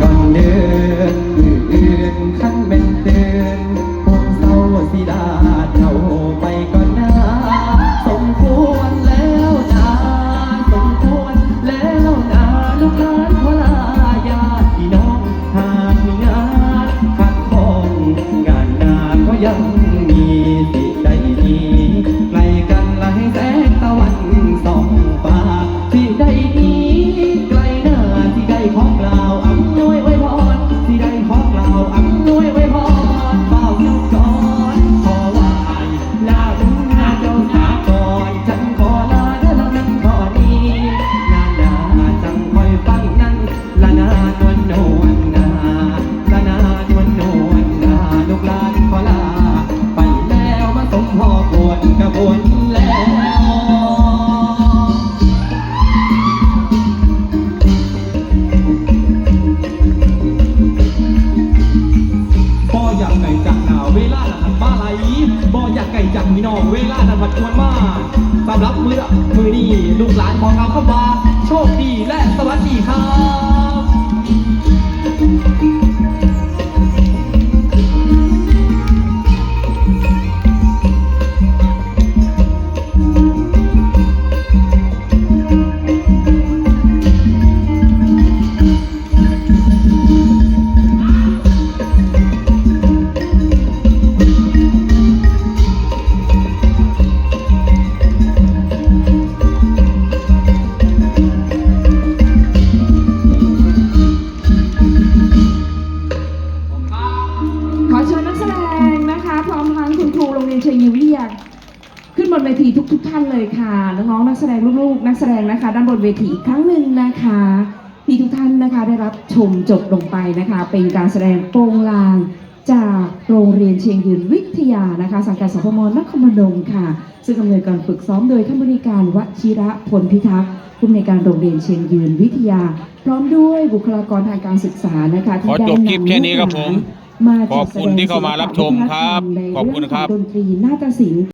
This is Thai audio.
ก่อนเดินอื่นขันเป็นเตือนผมเศร้าสิดาเจ้าไปก่อนนะสมควรแล้วนะสมควรแล้วนะลูกหลานขอลาญาติพี่น้องหากมีงานขัดข้องงานนาก็ยัง เวลาหนันมาไหลบ่อยากไก่จังมีน้องเวลาหนันผัดชวนมาสำหรับเลือมือนี้ลูกหลานของเราเข้ามา เรียนเชียงยืนวิทยาขึ้นบนเวทีทุกๆทท่านเลยค่ะน้องๆนักแสดงลูกๆ นักแสดงนะคะ ด้านบนเวทีอีกครั้งหนึ่งนะคะที่ทุกท่านนะคะได้รับชมจบลงไปนะคะ เป็นการแสดงโปรงลางจากโรงเรียนเชียงยืนวิทยานะคะ สังกัดสพมนครพนมค่ะ ซึ่งดำเนินการฝึกซ้อมโดยท่านบริการวชิระพลพิทักษ์ผู้อำนวยการโรงเรียนเชียงยืนวิทยา พร้อมด้วยบุคลากรทางการศึกษานะคะที่ได้จบคลิปนำแค่นี้ครับผม มาขอบคุณที่เข้ามารับชมครับในขอบคุณครับเงของดนตรีนาฏศิลป์